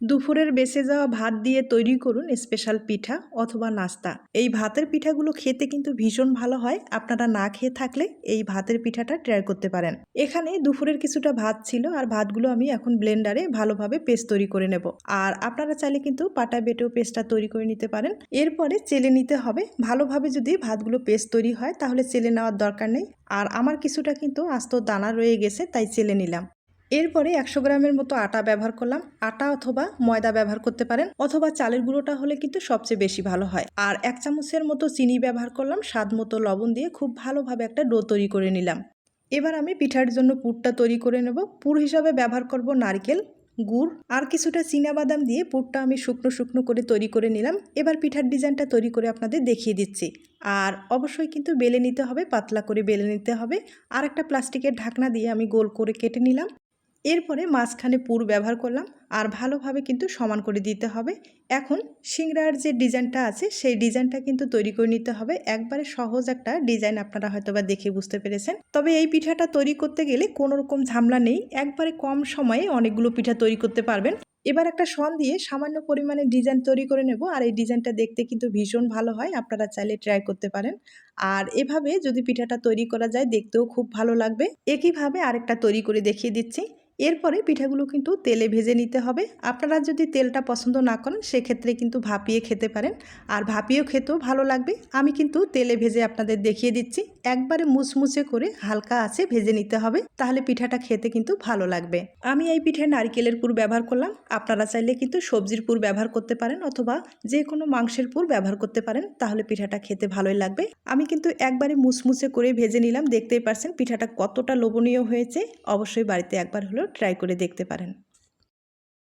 দুপুরের বেঁচে যাওয়া ভাত দিয়ে তৈরি করুন স্পেশাল পিঠা অথবা নাস্তা। এই ভাতের পিঠাগুলো খেতে কিন্তু ভীষণ ভালো হয়, আপনারা না খেয়ে থাকলে এই ভাতের পিঠাটা ট্রাই করতে পারেন। এখানে দুপুরের কিছুটা ভাত ছিল আর ভাতগুলো আমি এখন ব্লেন্ডারে ভালোভাবে পেস্ট তৈরি করে নেব। আর আপনারা চাইলে কিন্তু পাটা বেটেও পেস্টটা তৈরি করে নিতে পারেন। এরপরে চেলে নিতে হবে, ভালোভাবে যদি ভাতগুলো পেস্ট তৈরি হয় তাহলে চেলে নেওয়ার দরকার নেই। আর আমার কিছুটা কিন্তু আস্ত দানা রয়ে গেছে, তাই চেলে নিলাম। এরপরে একশো গ্রামের মতো আটা ব্যবহার করলাম। আটা অথবা ময়দা ব্যবহার করতে পারেন, অথবা চালের গুঁড়োটা হলে কিন্তু সবচেয়ে বেশি ভালো হয়। আর এক চামচের মতো চিনি ব্যবহার করলাম, স্বাদ মতো লবণ দিয়ে খুব ভালোভাবে একটা ডো তৈরি করে নিলাম। এবার আমি পিঠার জন্য পুরটা তৈরি করে নেব। পুর হিসাবে ব্যবহার করব নারকেল, গুড় আর কিছুটা বাদাম দিয়ে পুরটা আমি শুকনো শুকনো করে তৈরি করে নিলাম। এবার পিঠার ডিজাইনটা তৈরি করে আপনাদের দেখিয়ে দিচ্ছি। আর অবশ্যই কিন্তু বেলে নিতে হবে, পাতলা করে বেলে নিতে হবে। আর একটা প্লাস্টিকের ঢাকনা দিয়ে আমি গোল করে কেটে নিলাম। এরপরে মাঝখানে পুর ব্যবহার করলাম আর ভালোভাবে কিন্তু সমান করে দিতে হবে। এখন সিংড়ার যে ডিজাইনটা আছে সেই ডিজাইনটা কিন্তু তৈরি করে নিতে হবে। একবারে সহজ একটা ডিজাইন আপনারা হয়তো বা দেখে বুঝতে পেরেছেন। তবে এই পিঠাটা তৈরি করতে গেলে কোনো রকম ঝামলা নেই। একবারে কম সময়ে অনেকগুলো পিঠা তৈরি করতে পারবেন। এবার একটা সন দিয়ে সামান্য পরিমাণে ডিজাইন তৈরি করে নেব আর এই ডিজাইনটা দেখতে কিন্তু ভীষণ ভালো হয়। আপনারা চাইলে ট্রাই করতে পারেন। আর এভাবে যদি পিঠাটা তৈরি করা যায় দেখতেও খুব ভালো লাগবে। একইভাবে আরেকটা তৈরি করে দেখিয়ে দিচ্ছি। এরপরে পিঠাগুলো কিন্তু তেলে ভেজে নিতে হবে। আপনারা যদি তেলটা পছন্দ না করেন, সেক্ষেত্রে কিন্তু ভাপিয়ে খেতে পারেন। আর ভাপিয়েও খেতেও ভালো লাগবে। আমি কিন্তু তেলে ভেজে আপনাদের দেখিয়ে দিচ্ছি। একবারে মুচমুচে করে হালকা আছে ভেজে নিতে হবে। তাহলে পিঠাটা খেতে কিন্তু ভালো লাগবে। আমি এই পিঠায় নারকেলের পুর ব্যবহার করলাম। আপনারা চাইলে কিন্তু সবজির পুর ব্যবহার করতে পারেন অথবা যে কোনো মাংসের পুর ব্যবহার করতে পারেন, তাহলে পিঠাটা খেতে ভালোই লাগবে। আমি কিন্তু একবারে মুচমুচে করে ভেজে নিলাম। দেখতেই পারছেন পিঠাটা কতটা লোভনীয় হয়েছে। অবশ্যই বাড়িতে একবার হলেও ট্রাই করে দেখতে পারেন।